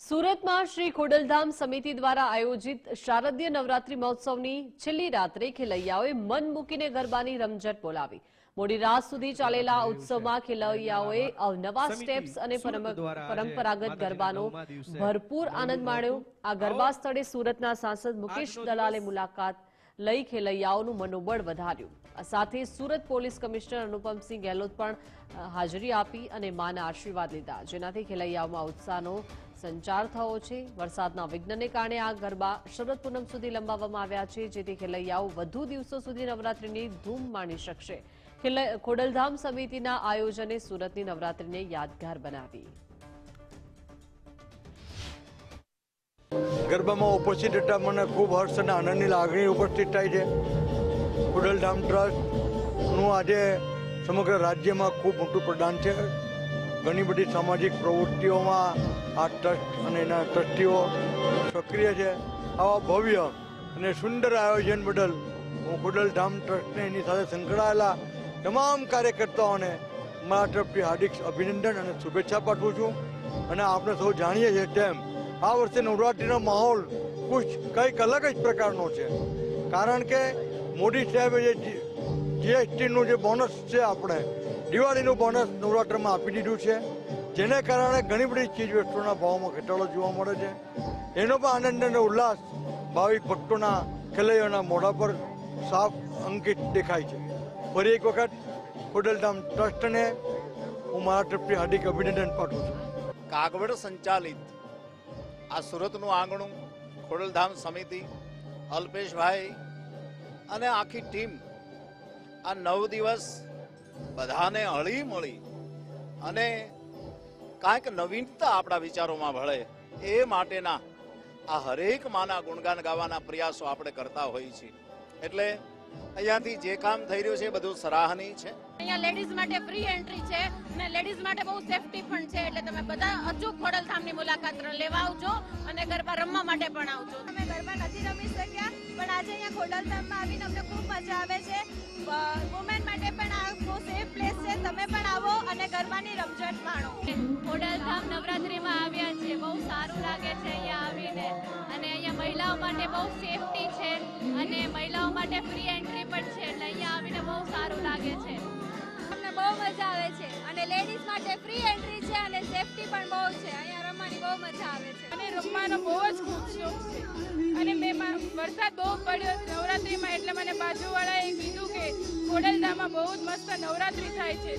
સુરતમાં શ્રી ખોડલધામ સમિતિ દ્વારા આયોજિત શારદીય નવરાત્રી મહોત્સવની છેલ્લી રાત્રે ખેલૈયાઓએ મન મૂકીને ગરબાની રમઝટ બોલાવી. મોડી રાત સુધી ચાલેલા ઉત્સવમાં ખેલૈયાઓએ અવનવા સ્ટેપ્સ અને પરંપરાગત ગરબાનો ભરપૂર આનંદ માણ્યો. આ ગરબા સ્થળે સુરતના સાંસદ મુકેશ દલાલે મુલાકાત લઈ ખેલૈયાઓનું મનોબળ વધાર્યું. સાથે સુરત પોલીસ કમિશનર અનુપમસિંહ ગેહલોત પણ હાજરી આપી અને માના આશીર્વાદ લીધા. જેનાથી ખેલૈયાઓમાં ઉત્સાહનો સંચાર થયો છે. વરસાદના વિઘ્નને કારણે આ ગરબા શરદ પૂનમ સુધી લંબાવવામાં આવ્યા છે, જેથી ખેલૈયાઓ વધુ દિવસો સુધી નવરાત્રીની ધૂમ માણી શકશે. ખોડલધામ સમિતિના આયોજને સુરતની નવરાત્રીને યાદગાર બનાવી. ગરબામાં ઉપસ્થિત હતા મને ખૂબ હર્ષ અને આનંદની લાગણી ઉપસ્થિત થાય છે. ખોડલધામ ટ્રસ્ટનું આજે સમગ્ર રાજ્યમાં ખૂબ મોટું પ્રદાન છે. ઘણી બધી સામાજિક પ્રવૃત્તિઓમાં આ ટ્રસ્ટ અને એના ટ્રસ્ટીઓ સક્રિય છે. આવા ભવ્ય અને સુંદર આયોજન બદલ હું ખોડલધામ ટ્રસ્ટને એની સાથે સંકળાયેલા તમામ કાર્યકર્તાઓને મારા તરફથી હાર્દિક અભિનંદન અને શુભેચ્છા પાઠવું છું. અને આપણે સૌ જાણીએ છીએ તેમ આ વર્ષે નવરાત્રિનો માહોલ કુછ કંઈક અલગ જ પ્રકારનો છે. કારણ કે મોદી સાહેબે જે જીએસટીનું જે બોનસ છે આપણે, દિવાળીનું બોનસ નવરાત્રમાં આપી દીધું છે. જેને કારણે ઘણી બધી ચીજ વસ્તુઓના ભાવમાં ઘટાડો જોવા મળે છે. એનો પણ આનંદ અને ઉલ્લાસ ભાવિક ભક્તોના ખેલૈયાઓના મોઢા પર સાફ અંકિત દેખાય છે. ફરી એક વખત ખોડલધામ ટ્રસ્ટને હું મારા તરફથી હાર્દિક અભિનંદન પાઠવું છું. કાગવડ સંચાલિત આ સુરતનું આંગણું, ખોડલધામ સમિતિ, અલ્પેશભાઈ અને આખી ટીમ આ નવ દિવસ બધાને હળી મળી અને કાંઈક નવીનતા આપણા વિચારોમાં ભળે એ માટેના આ હરેક માના ગુણગાન ગાવાના પ્રયાસો આપણે કરતા હોઈએ છીએ. એટલે અહીંયાથી જે કામ થઈ રહ્યું છે બધું સરાહનીય છે. અહીંયા લેડીઝ માટે ફ્રી એન્ટ્રી છે અને લેડીઝ માટે બહુ સેફટી પણ છે એટલે તમે બધા અચૂક ખોડલધામની મુલાકાત લેવા આવજો અને ગરબા રમવા માટે પણ આવજો. અમે ગરબા નથી રમી શક્યા પણ આજે અહીંયા ખોડલધામમાં આવીને અમને ખૂબ મજા આવે છે. વુમેન માટે પણ આ બહુ સેફ પ્લેસ છે. તમે પણ આવો અને ગરબાની રમઝટ માણો. ખોડલધામ નવરાત્રીમાં આવ્યા છે બહુ સારું લાગે છે અહીંયા આવીને. અને અહીંયા મહિલાઓ માટે બહુ સેફટી છે. અને મહિલાઓ માટે ફ્રી એન્ટ્રી લાગે છે. અમને બહુ મજા આવે છે. અને લેડીઝ માટે ફ્રી એન્ટ્રી છે અને સેફટી પણ બહુ છે. અહીંયા રમવાની બહુ મજા આવે છે. અને રમવાનો બહુ જ ખૂબ શોખ છે. અને મેં વરસાદ બહુ પડ્યો નવરાત્રીમાં, એટલે મને બાજુવાળાએ કીધું કે ખોડલધામાં બહુ જ મસ્ત નવરાત્રી થાય છે.